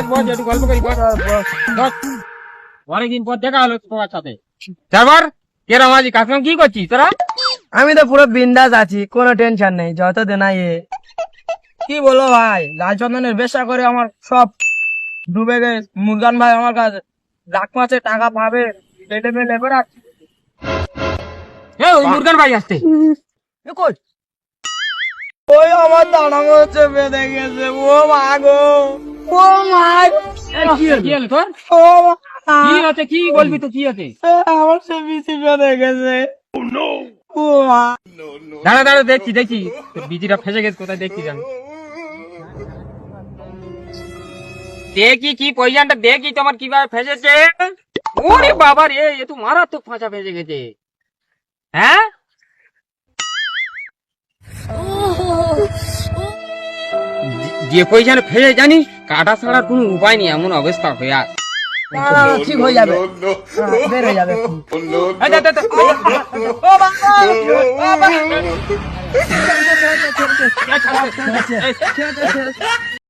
বস বস একটু গল্প করি বস। বস অনেকদিন পর দেখা হলো তোমার সাথে। তারপর কেরাম আছি কি করছিস তোরা? আমি তো পুরো বিন্দাস আছি কোনো টেনশন নেই যত দিন এ। কি বলো ভাই লালচন্দনের বেশা করে আমার সব ডুবে গেছে। মুরগান ভাই আমার কাছে লাখ মাসে টাকা পাবে পেটে পেলে ওই মুরগান ভাই আসছে। এ কই? ওই আমার দানা মধ্যে বেঁধে গেছে। ও মা গো। ও মা কি হলো তোর? ও কি বলবি তো কি হচ্ছে আমার সে বিচি বেঁধে গেছে। ও মা। দাঁড়া দাঁড়া দেখছি দেখছি। বিজিটা ফেসে গেছে কোথায় দেখছি আমি দেখি কি পয়জানটা দেখি তোমার কীভাবে ফেসেছে। ওরে বাবা রে এ তো মারাত্মক ফাঁসা ফেসে গেছে। হ্যাঁ? যে- যে পয়সাটা ফেসে জানিস? কাটা ছাড়ার কোনো উপায় নেই এমন অবস্থা হয়ে আছে। ঠিক হয়ে যাবে। বের হয়ে। ও বাবা